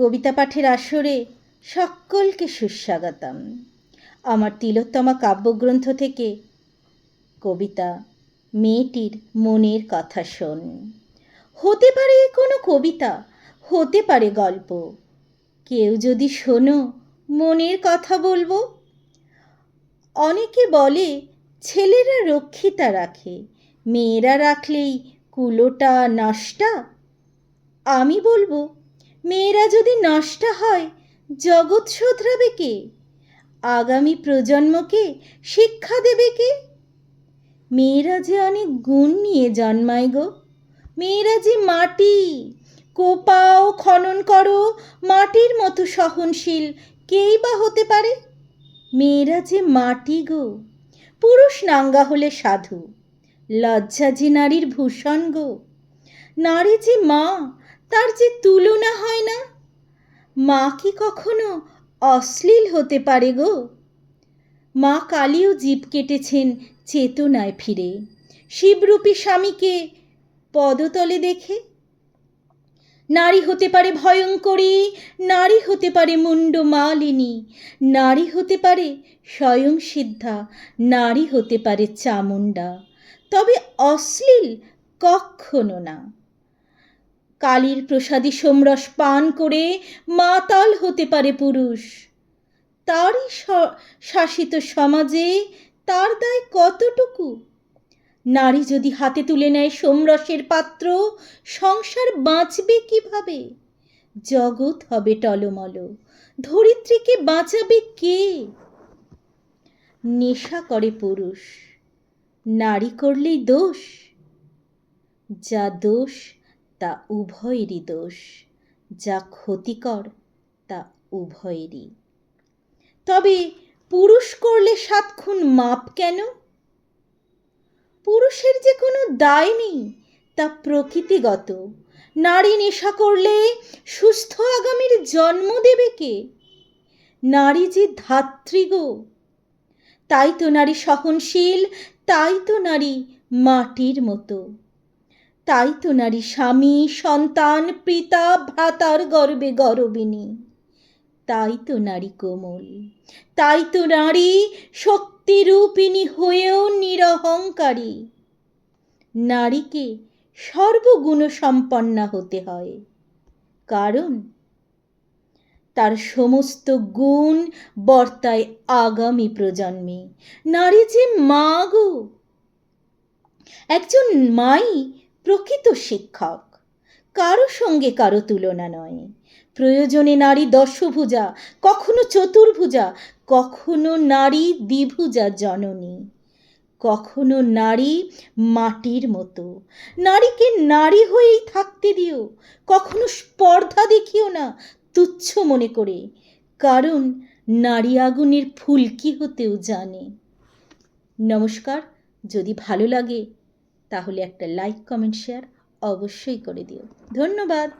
কবিতা পাঠের আসরে সকলকে সুস্বাগতম। আমার তিলোত্তমা কাব্যগ্রন্থ থেকে কবিতা, মেয়েটির মনের কথা শোন। হতে পারে কোনো কবিতা, হতে পারে গল্প। কেউ যদি শোনো, মনের কথা বলব। অনেকে বলে, ছেলেরা রক্ষিতা রাখে, মেয়েরা রাখলেই কুলোটা নষ্টা। আমি বলব মেয়েরা যদি নষ্ট হয়, জগৎ শোধরাবে কে? আগামী প্রজন্মকে শিক্ষা দেবে কে? মেয়েরা যে অনেক গুণ নিয়ে জন্মায় গো। মেয়েরা যে মাটি কোপাও খনন করো, মাটির মতো সহনশীল কেই বা হতে পারে? মেয়েরা যে মাটি গো, পুরুষ নাঙ্গা হলে সাধু, লজ্জা যে নারীর ভূষণ গো। নারী যে মা তার যে তুলনা হয় না? মা কি কখনো অশ্লীল হতে পারে গো? মা কালীও জীব কেটেছেন চেতনায় ফিরে। শিবরূপী স্বামীকে পদতলে দেখে? নারী হতে পারে ভয়ঙ্করী, নারী হতে পারে মুন্ড মালিনী, নারী হতে পারে স্বয়ং সিদ্ধা, নারী হতে পারে চামুণ্ডা। তবে অশ্লীল কখনো না। কালীর প্রসাদী সোমরস পান করে মাতাল হতে পারে পুরুষ। তারই শাসিত সমাজে তার দায় কতটুকু? নারী যদি হাতে তুলে নেয় সোমরসের পাত্র, সংসার বাঁচবে কীভাবে? জগৎ হবে টলমল। ধরিত্রীকে বাঁচাবে কে? নেশা করে পুরুষ। নারী করলেই দোষ। যা দোষ তা উভয়েরই দোষ, যা ক্ষতিকর তা উভয়েরই। তবে পুরুষ করলে সাত খুন মাপ কেন? পুরুষের যে কোনো দায় নেই তা প্রকৃতিগত। নারী নেশা করলে সুস্থ আগামীর জন্ম দেবে কে? নারী যে ধাত্রী গো, তাই তো নারী সহনশীল, তাই তো নারী মাটির মতো। তাই তো নারী স্বামী, সন্তান, পিতা, ভ্রাতার গর্বে গরবিনী। তাই তো নারী কোমল, তাই তো নারী শক্তিরূপিণী হয়েও নিরহংকারী। নারীকে সর্বগুণ সম্পন্না হতে হয়। কারণ তার সমস্ত গুণ বর্তায় আগামী প্রজন্মে। নারী যে মা গো, একজন মাই প্রকৃত শিক্ষক। কারও সঙ্গে কারও তুলনা নয়। প্রয়োজনে নারী দশভুজা কখনো চতুর্ভুজা, কখনো নারী দ্বিভুজা জননী। কখনো নারী মাটির মতো। নারীকে নারী হয়েই থাকতে দিও। কখনো স্পর্ধা দেখিও না, তুচ্ছ মনে করে। কারণ নারী আগুনের ফুলকি হতেও জানে। নমস্কার, যদি ভালো লাগে তাহলে একটা লাইক কমেন্ট শেয়ার অবশ্যই করে দিও। ধন্যবাদ।